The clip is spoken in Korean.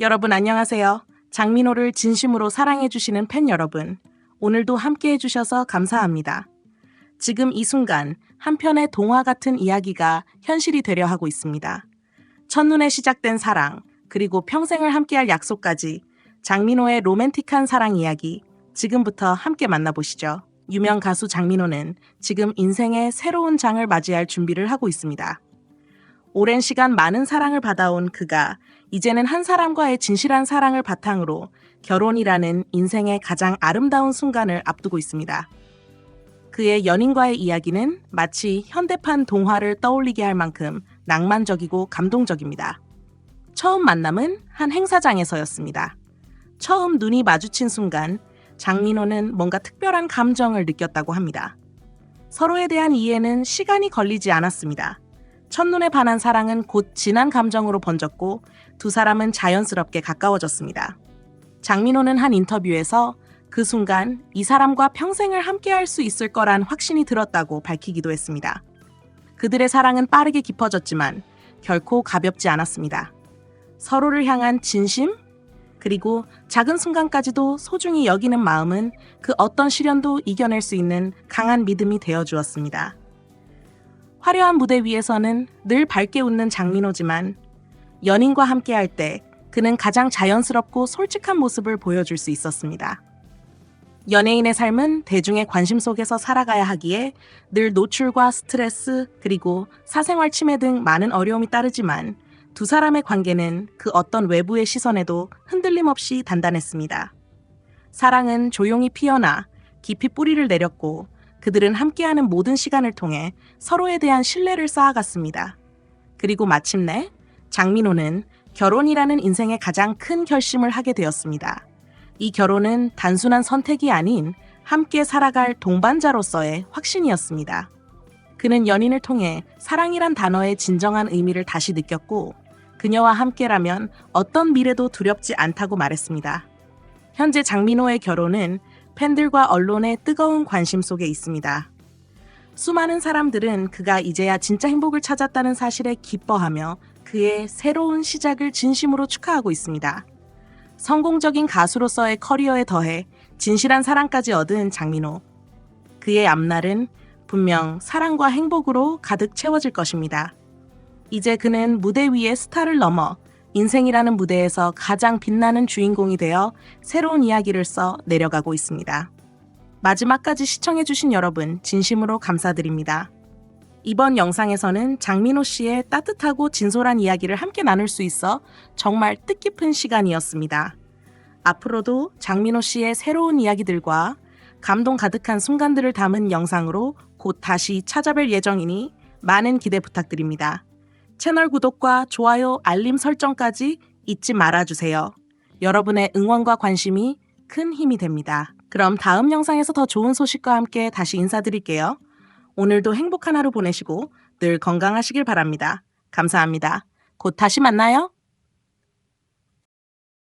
여러분 안녕하세요. 장민호를 진심으로 사랑해주시는 팬 여러분. 오늘도 함께 해주셔서 감사합니다. 지금 이 순간 한편의 동화 같은 이야기가 현실이 되려 하고 있습니다. 첫눈에 시작된 사랑, 그리고 평생을 함께할 약속까지 장민호의 로맨틱한 사랑 이야기 지금부터 함께 만나보시죠. 유명 가수 장민호는 지금 인생의 새로운 장을 맞이할 준비를 하고 있습니다. 오랜 시간 많은 사랑을 받아온 그가 이제는 한 사람과의 진실한 사랑을 바탕으로 결혼이라는 인생의 가장 아름다운 순간을 앞두고 있습니다. 그의 연인과의 이야기는 마치 현대판 동화를 떠올리게 할 만큼 낭만적이고 감동적입니다. 처음 만남은 한 행사장에서였습니다. 처음 눈이 마주친 순간 장민호는 뭔가 특별한 감정을 느꼈다고 합니다. 서로에 대한 이해는 시간이 걸리지 않았습니다. 첫눈에 반한 사랑은 곧 진한 감정으로 번졌고 두 사람은 자연스럽게 가까워졌습니다. 장민호는 한 인터뷰에서 그 순간 이 사람과 평생을 함께할 수 있을 거란 확신이 들었다고 밝히기도 했습니다. 그들의 사랑은 빠르게 깊어졌지만 결코 가볍지 않았습니다. 서로를 향한 진심, 그리고 작은 순간까지도 소중히 여기는 마음은 그 어떤 시련도 이겨낼 수 있는 강한 믿음이 되어 주었습니다. 화려한 무대 위에서는 늘 밝게 웃는 장민호지만 연인과 함께 할 때 그는 가장 자연스럽고 솔직한 모습을 보여줄 수 있었습니다. 연예인의 삶은 대중의 관심 속에서 살아가야 하기에 늘 노출과 스트레스 그리고 사생활 침해 등 많은 어려움이 따르지만 두 사람의 관계는 그 어떤 외부의 시선에도 흔들림 없이 단단했습니다. 사랑은 조용히 피어나 깊이 뿌리를 내렸고 그들은 함께하는 모든 시간을 통해 서로에 대한 신뢰를 쌓아갔습니다. 그리고 마침내 장민호는 결혼이라는 인생의 가장 큰 결심을 하게 되었습니다. 이 결혼은 단순한 선택이 아닌 함께 살아갈 동반자로서의 확신이었습니다. 그는 연인을 통해 사랑이란 단어의 진정한 의미를 다시 느꼈고 그녀와 함께라면 어떤 미래도 두렵지 않다고 말했습니다. 현재 장민호의 결혼은 팬들과 언론의 뜨거운 관심 속에 있습니다. 수많은 사람들은 그가 이제야 진짜 행복을 찾았다는 사실에 기뻐하며 그의 새로운 시작을 진심으로 축하하고 있습니다. 성공적인 가수로서의 커리어에 더해 진실한 사랑까지 얻은 장민호. 그의 앞날은 분명 사랑과 행복으로 가득 채워질 것입니다. 이제 그는 무대 위의 스타를 넘어 인생이라는 무대에서 가장 빛나는 주인공이 되어 새로운 이야기를 써 내려가고 있습니다. 마지막까지 시청해주신 여러분, 진심으로 감사드립니다. 이번 영상에서는 장민호 씨의 따뜻하고 진솔한 이야기를 함께 나눌 수 있어 정말 뜻깊은 시간이었습니다. 앞으로도 장민호 씨의 새로운 이야기들과 감동 가득한 순간들을 담은 영상으로 곧 다시 찾아뵐 예정이니 많은 기대 부탁드립니다. 채널 구독과 좋아요, 알림 설정까지 잊지 말아주세요. 여러분의 응원과 관심이 큰 힘이 됩니다. 그럼 다음 영상에서 더 좋은 소식과 함께 다시 인사드릴게요. 오늘도 행복한 하루 보내시고 늘 건강하시길 바랍니다. 감사합니다. 곧 다시 만나요.